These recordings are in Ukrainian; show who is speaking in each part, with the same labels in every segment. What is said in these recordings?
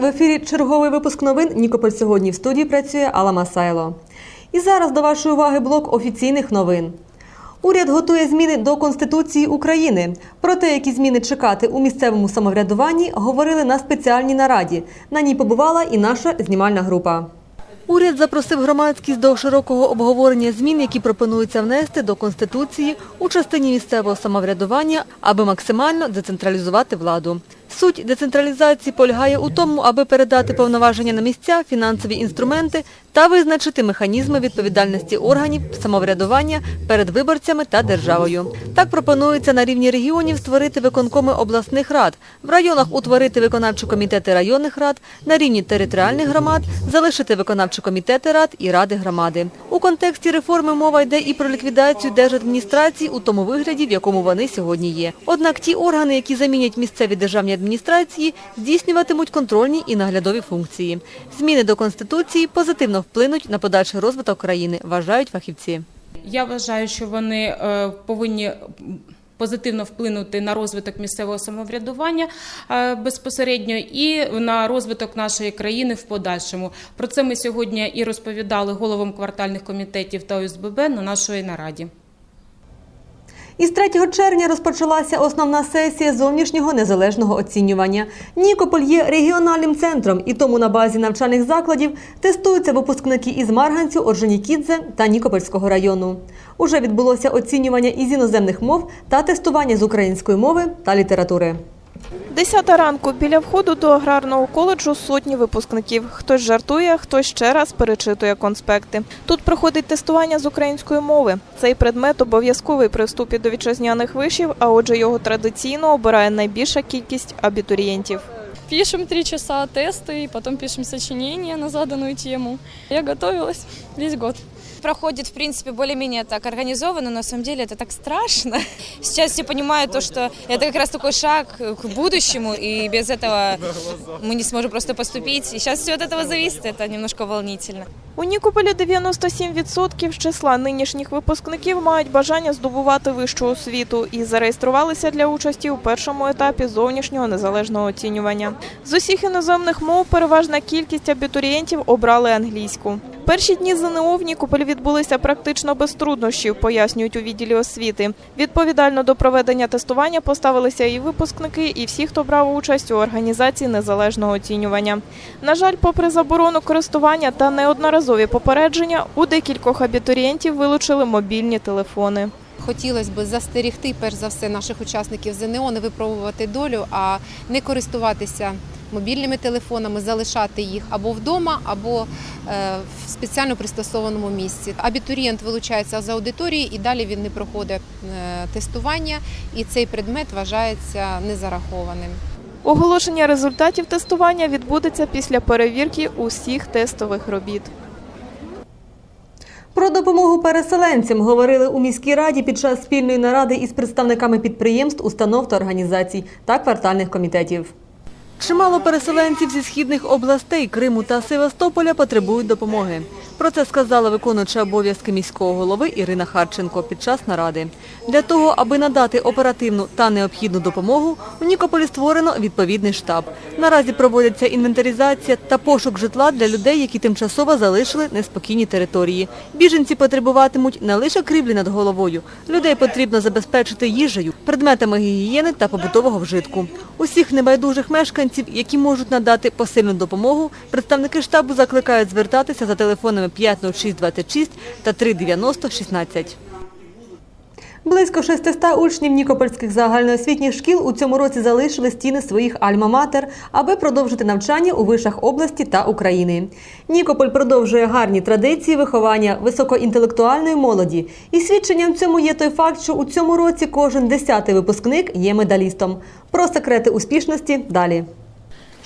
Speaker 1: в ефірі черговий випуск новин Нікополь сьогодні в студії працює Алла Масайло. І зараз до вашої уваги блок офіційних новин. Уряд готує зміни до Конституції України. Про те, які зміни чекати у місцевому самоврядуванні, говорили на спеціальній нараді. На ній побувала і наша знімальна група. Уряд запросив громадськість до широкого обговорення змін, які пропонуються внести до Конституції у частині місцевого самоврядування, аби максимально децентралізувати владу. Суть децентралізації полягає у тому, аби передати повноваження на місця, фінансові інструменти та визначити механізми відповідальності органів самоврядування перед виборцями та державою. Так пропонується на рівні регіонів створити виконкоми обласних рад, в районах утворити виконавчі комітети районних рад, на рівні територіальних громад залишити виконавчі комітети рад і ради громади. У контексті реформи мова йде і про ліквідацію держадміністрації у тому вигляді, в якому вони сьогодні є. Однак ті органи, які замінять місцеві державні адміністрації, здійснюватимуть контрольні і наглядові функції. Зміни до Конституції позитивно вплинуть на подальший розвиток країни, вважають фахівці.
Speaker 2: Я вважаю, що вони е, повинні позитивно вплинути на розвиток місцевого самоврядування е, безпосередньо і на розвиток нашої країни в подальшому. Про це ми сьогодні і розповідали головам квартальних комітетів та ОСББ на нашої нараді.
Speaker 1: Із 3 червня розпочалася основна сесія зовнішнього незалежного оцінювання. Нікополь є регіональним центром, і тому на базі навчальних закладів тестуються випускники із Марганцю, Орджонікідзе та Нікопольського району. Уже відбулося оцінювання із іноземних мов та тестування з української мови та літератури.
Speaker 3: Десята ранку біля входу до аграрного коледжу сотні випускників. Хтось жартує, хтось ще раз перечитує конспекти. Тут проходить тестування з української мови. Цей предмет обов'язковий при вступі до вітчизняних вишів, а отже, його традиційно обирає найбільша кількість абітурієнтів.
Speaker 4: Пишем три часа тесты, и потом пишем сочинение на заданную тему. Я готовилась весь год
Speaker 5: проходит, в принципе, более-менее так организованно, но на самом деле это так страшно. Сейчас все понимают то, что это как раз такой шаг к будущему, и без этого мы не сможем просто поступить. И сейчас все от этого зависит, это немножко волнительно.
Speaker 3: У Нікополі 97% з числа нинішніх випускників мають бажання здобувати вищу освіту і зареєструвалися для участі у першому етапі зовнішнього незалежного оцінювання. З усіх іноземних мов переважна кількість абітурієнтів обрали англійську. Перші дні ЗНО в Нікополі відбулися практично без труднощів, пояснюють у відділі освіти. Відповідально до проведення тестування поставилися і випускники, і всі, хто брав участь у організації незалежного оцінювання. На жаль, попри заборону користування та неодноразові попередження, у декількох абітурієнтів вилучили мобільні телефони.
Speaker 6: Хотілося б застерігти, перш за все, наших учасників ЗНО, не випробувати долю, а не користуватися мобільними телефонами, залишати їх або вдома, або е, в спеціально пристосованому місці. Абітурієнт вилучається з аудиторії і далі він не проходить е, тестування, і цей предмет вважається незарахованим.
Speaker 3: Оголошення результатів тестування відбудеться після перевірки усіх тестових робіт.
Speaker 1: Про допомогу переселенцям говорили у міській раді під час спільної наради із представниками підприємств, установ та організацій та квартальних комітетів. Чимало переселенців зі східних областей Криму та Севастополя потребують допомоги. Про це сказала виконуюча обов'язки міського голови Ірина Харченко під час наради. Для того, аби надати оперативну та необхідну допомогу, у Нікополі створено відповідний штаб. Наразі проводяться інвентаризація та пошук житла для людей, які тимчасово залишили неспокійні території. Біженці потребуватимуть не лише крівлі над головою. Людей потрібно забезпечити їжею, предметами гігієни та побутового вжитку. Усіх небайдужих мешканців, які можуть надати посильну допомогу, представники штабу закликають звертатися за телефонами 50626 та 39016. Близько 600 учнів нікопольських загальноосвітніх шкіл у цьому році залишили стіни своїх альма-матер, аби продовжити навчання у вишах області та України. Нікополь продовжує гарні традиції виховання високоінтелектуальної молоді. І свідченням цьому є той факт, що у цьому році кожен десятий випускник є медалістом. Про секрети успішності далі.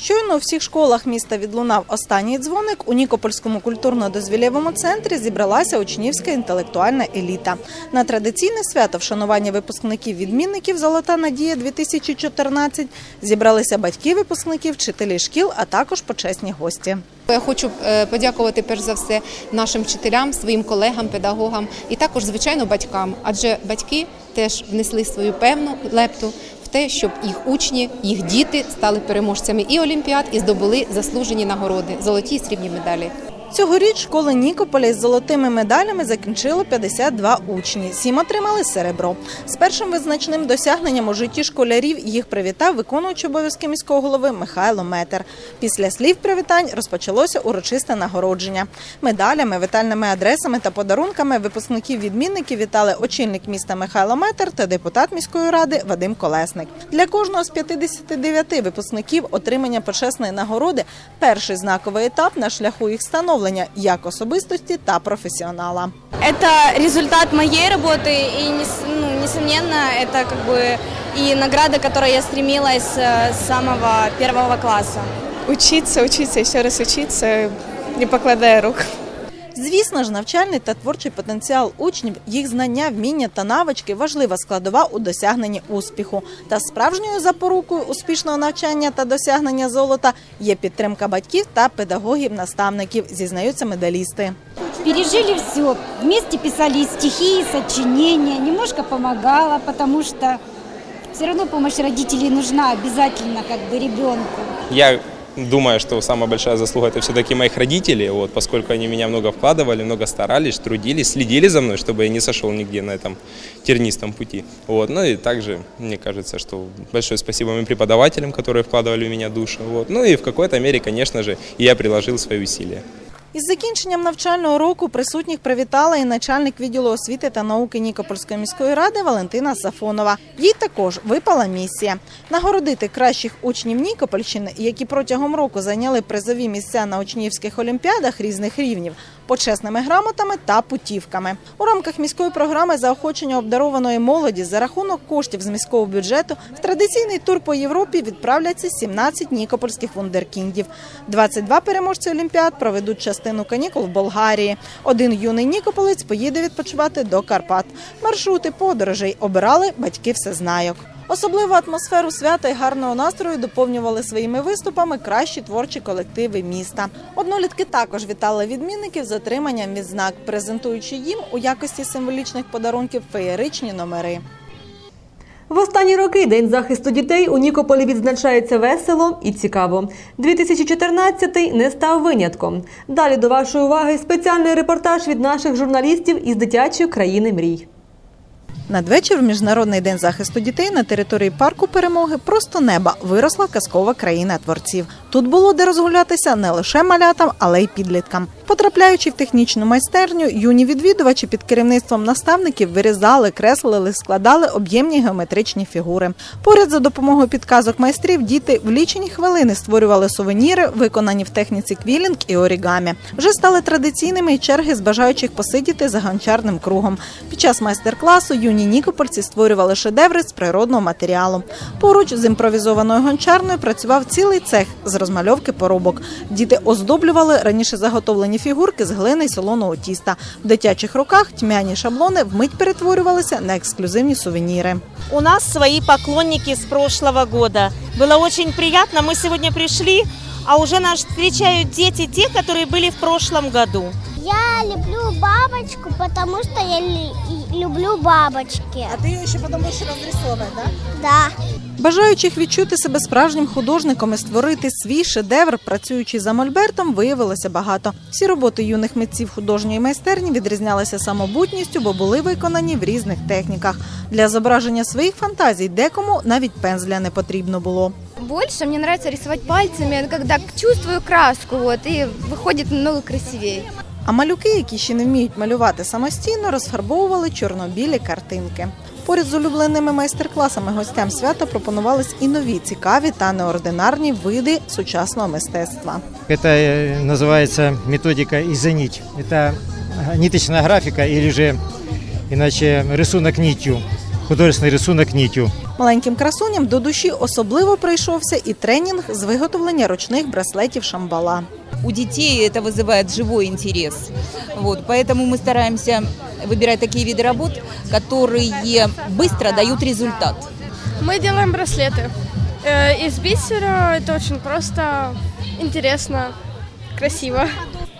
Speaker 7: Щойно у всіх школах міста відлунав останній дзвоник. У Нікопольському культурно-дозвілєвому центрі зібралася учнівська інтелектуальна еліта. На традиційне свято вшанування випускників відмінників Золота надія 2014 зібралися батьки випускників, вчителі шкіл, а також почесні гості.
Speaker 6: Я хочу е, подякувати перш за все нашим вчителям, своїм колегам, педагогам і також, звичайно, батькам, адже батьки теж внесли свою певну лепту те, щоб їх учні, їх діти стали переможцями і олімпіад, і здобули заслужені нагороди, золоті і срібні медалі.
Speaker 7: Цьогоріч школа Нікополя із золотими медалями закінчило 52 учні. Сім отримали серебро. З першим визначним досягненням у житті школярів їх привітав виконуючий обов'язки міського голови Михайло Метер. Після слів привітань розпочалося урочисте нагородження. Медалями, вітальними адресами та подарунками випускників відмінників вітали очільник міста Михайло Метер та депутат міської ради Вадим Колесник. Для кожного з 59 випускників отримання почесної нагороди перший знаковий етап на шляху їх становлення як особистості та професіонала.
Speaker 8: Это результат моей работы, и, нес- ну, несомненно, это как бы и награда, к которой я стремилась э, с самого первого класса.
Speaker 9: Учиться, учиться, еще раз учиться, не покладая рук.
Speaker 7: Звісно ж, навчальний та творчий потенціал учнів, їх знання, вміння та навички важлива складова у досягненні успіху. Та справжньою запорукою успішного навчання та досягнення золота є підтримка батьків та педагогів-наставників, зізнаються медалісти.
Speaker 10: Пережили все. Вместе писали стихи, и сочинения. Немножко помогала, потому что все равно помощь родителей нужна обязательно как бы ребенку.
Speaker 11: Я думаю, что самая большая заслуга это все-таки моих родителей, вот, поскольку они меня много вкладывали, много старались, трудились, следили за мной, чтобы я не сошел нигде на этом тернистом пути. Вот. Ну и также, мне кажется, что большое спасибо моим преподавателям, которые вкладывали в меня душу. Вот. Ну и в какой-то мере, конечно же, я приложил свои усилия.
Speaker 7: Із закінченням навчального року присутніх привітала і начальник відділу освіти та науки Нікопольської міської ради Валентина Сафонова. Їй також випала місія нагородити кращих учнів Нікопольщини, які протягом року зайняли призові місця на учнівських олімпіадах різних рівнів, почесними грамотами та путівками. У рамках міської програми заохочення обдарованої молоді за рахунок коштів з міського бюджету в традиційний тур по Європі відправляться 17 нікопольських вундеркіндів. 22 переможці олімпіад проведуть частину канікул в Болгарії. Один юний нікополець поїде відпочивати до Карпат. Маршрути подорожей обирали батьки всезнайок. Особливу атмосферу свята і гарного настрою доповнювали своїми виступами кращі творчі колективи міста. Однолітки також вітали відмінників з отриманням відзнак, презентуючи їм у якості символічних подарунків феєричні номери.
Speaker 1: В останні роки День захисту дітей у Нікополі відзначається весело і цікаво. 2014 не став винятком. Далі до вашої уваги спеціальний репортаж від наших журналістів із дитячої країни мрій.
Speaker 7: Надвечір в Міжнародний день захисту дітей на території парку перемоги просто неба виросла казкова країна творців. Тут було де розгулятися не лише малятам, але й підліткам. Потрапляючи в технічну майстерню, юні відвідувачі під керівництвом наставників вирізали, креслили, складали об'ємні геометричні фігури. Поряд за допомогою підказок майстрів діти в лічені хвилини створювали сувеніри, виконані в техніці квілінг і орігамі. Вже стали традиційними черги з бажаючих посидіти за гончарним кругом. Під час майстер-класу юні нікопольці створювали шедеври з природного матеріалу. Поруч з імпровізованою гончарною працював цілий цех з розмальовки поробок. Діти оздоблювали раніше заготовлені фігурки з глини й солоного тіста. В дитячих руках тьмяні шаблони вмить перетворювалися на ексклюзивні сувеніри.
Speaker 12: У нас свои поклонники с прошлого года. Было очень приятно. Мы сегодня пришли, а уже нас встречают дети, те, которые были в прошлом году.
Speaker 13: Я люблю бабочку, потому что я ли- люблю бабочки.
Speaker 7: А ти її ще потім будеш розрисовувати, так?
Speaker 13: Да.
Speaker 7: Бажаючих відчути себе справжнім художником і створити свій шедевр, працюючи за мольбертом, виявилося багато. Всі роботи юних митців художньої майстерні відрізнялися самобутністю, бо були виконані в різних техніках. Для зображення своїх фантазій декому навіть пензля не потрібно було.
Speaker 10: Больше мне нравится рисовать пальцами, когда чувствую краску, вот, и выходит намного красивее.
Speaker 7: А малюки, які ще не вміють малювати самостійно, розфарбовували чорно-білі картинки. Поряд з улюбленими майстер-класами гостям свята пропонувались і нові цікаві та неординарні види сучасного мистецтва.
Speaker 14: Это э, называется методика изонить. Это э, ниточная графика или же иначе рисунок нитью, художественный рисунок нитью.
Speaker 7: Маленьким красуням до душі особливо прийшовся і тренінг з виготовлення ручних браслетів шамбала.
Speaker 15: У детей это вызывает живой интерес. Вот, поэтому мы стараемся выбирать такие виды работ, которые быстро дают результат.
Speaker 4: Мы делаем браслеты. Из бисера это очень просто, интересно, красиво.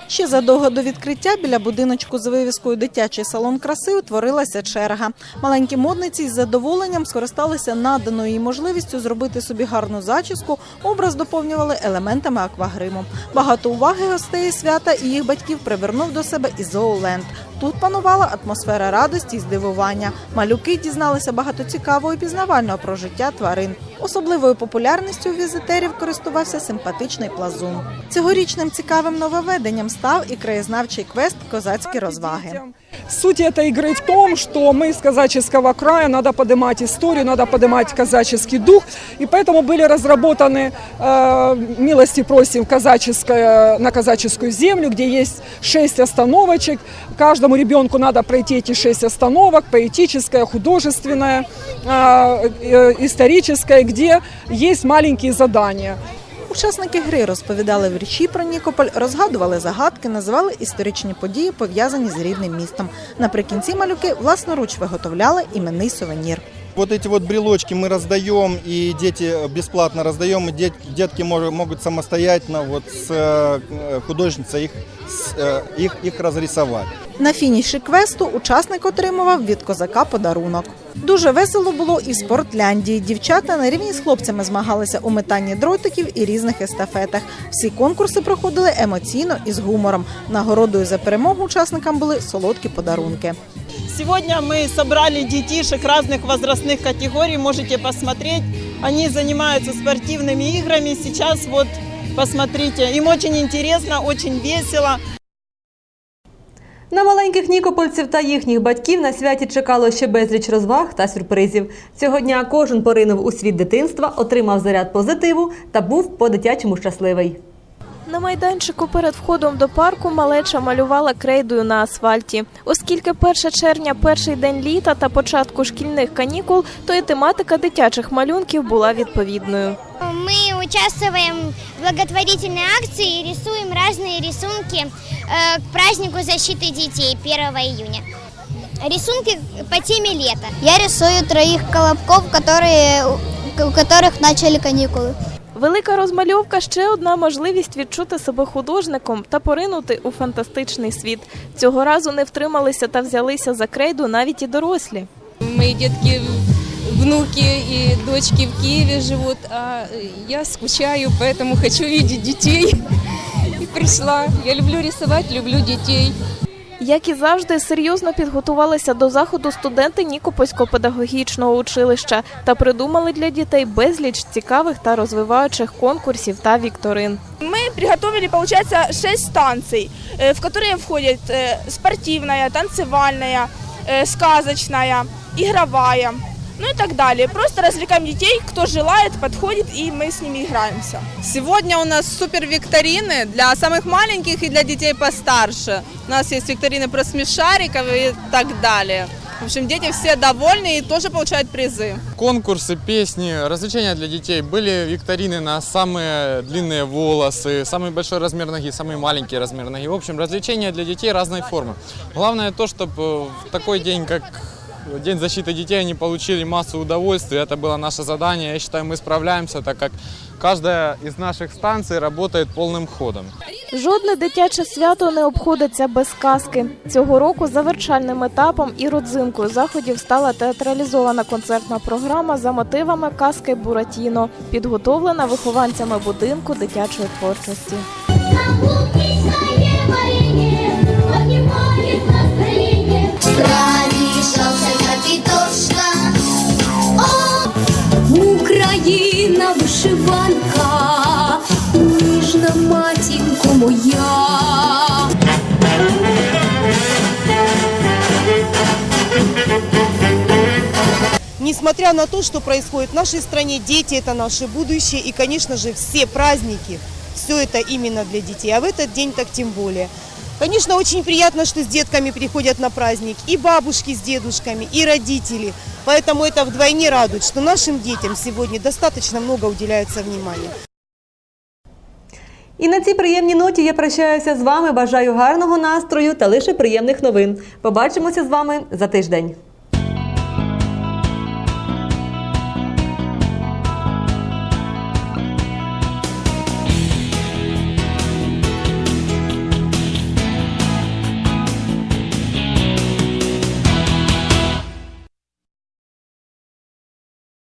Speaker 7: Ще задовго до відкриття біля будиночку з вивіскою дитячий салон краси утворилася черга. Маленькі модниці із задоволенням скористалися наданою їй можливістю зробити собі гарну зачіску. Образ доповнювали елементами аквагриму. Багато уваги гостей свята і їх батьків привернув до себе і зооленд. Тут панувала атмосфера радості і здивування. Малюки дізналися багато цікавого і пізнавального про життя тварин. Особливою популярністю у візитерів користувався симпатичний плазун. Цьогорічним цікавим нововведенням став і краєзнавчий квест Козацькі розваги.
Speaker 16: Суть этой игры в том, что мы с казаческого края, надо поднимать историю, надо поднимать казаческий дух, и поэтому были разработаны, э, милости просим, казаческая, на казаческую землю, где есть шесть остановочек. Каждому ребенку надо пройти эти шесть остановок, поэтическая, художественная, э, э, историческая, где есть маленькие задания.
Speaker 7: Учасники гри розповідали вірші про Нікополь, розгадували загадки, називали історичні події, пов'язані з рідним містом. Наприкінці малюки власноруч виготовляли іменний сувенір.
Speaker 17: Вот эти вот брелочки мы раздаем, и дети бесплатно раздаем, и дет- детки мож- могут самостоятельно вот с э, художницей их, с, э, их, их разрисовать.
Speaker 7: На фініші квесту учасник отримував від козака подарунок. Дуже весело було і в спортляндії. Дівчата на рівні з хлопцями змагалися у метанні дротиків і різних естафетах. Всі конкурси проходили емоційно і з гумором. Нагородою за перемогу учасникам були солодкі подарунки.
Speaker 18: Сегодня мы собрали детишек разных возрастных категорий, можете посмотреть. Они занимаются спортивными играми. Сейчас вот посмотрите, им очень интересно, очень весело.
Speaker 1: На маленьких нікопольців та їхніх батьків на святі чекало ще безліч розваг та сюрпризів. Цього дня кожен поринув у світ дитинства, отримав заряд позитиву та був по-дитячому щасливий.
Speaker 3: На майданчику перед входом до парку малеча малювала крейдою на асфальті. Оскільки 1 червня перший день літа та початку шкільних канікул, то і тематика дитячих малюнків була відповідною.
Speaker 13: Мы участвуем в благотворительной акции и рисуем разные рисунки э, к празднику защиты детей 1 июня. Рисунки по теме лета.
Speaker 8: Я рисую троих колобков, которые, у которых начали каникулы.
Speaker 3: Велика розмальовка ще одна можливість відчути себе художником та поринути у фантастичний світ. Цього разу не втрималися та взялися за крейду навіть і дорослі.
Speaker 15: Мои детки, внуки и дочки в Киеве живут, а я скучаю, поэтому хочу видеть детей. И пришла. Я люблю рисовать, люблю детей.
Speaker 3: Як і завжди, серйозно підготувалися до заходу студенти Нікопольського педагогічного училища та придумали для дітей безліч цікавих та розвиваючих конкурсів та вікторин.
Speaker 19: Мы приготовили, получается, шесть станций, э, в которые входят э, спортивная, танцевальная, э, сказочная, игровая, Ну и так далее. Просто развлекаем детей, кто желает, подходит, и мы с ними играемся.
Speaker 20: Сегодня у нас супер викторины для самых маленьких и для детей постарше. У нас есть викторины про смешариков и так далее. В общем, дети все довольны и тоже получают призы.
Speaker 21: Конкурсы, песни, развлечения для детей. Были викторины на самые длинные волосы, самый большой размер ноги, самый маленький размер ноги. В общем, развлечения для детей разной формы. Главное то, чтобы в такой день, как День защиты детей, они получили массу удовольствия. Это было наше задание. Я считаю, мы справляемся, так как каждая из наших станций работает полным ходом.
Speaker 3: Жодне дитяче свято не обходиться без казки. Цього року завершальним етапом і родзинкою заходів стала театралізована концертна програма за мотивами казки Буратіно, підготовлена вихованцями будинку дитячої творчості.
Speaker 22: Україна вишиванка, ніжна матінко моя.
Speaker 23: Несмотря на то, что происходит в нашей стране, дети это наше будущее, и, конечно же, все праздники, все это именно для детей, а в этот день так тем более. Конечно, очень приятно, что с детками приходят на праздник и бабушки с дедушками, и родители. Поэтому это вдвойне радует, что нашим детям сегодня достаточно много уделяется внимания.
Speaker 1: І на цій приємній ноті я прощаюся з вами. Бажаю гарного настрою та лише приємних новин. Побачимося з вами за тиждень.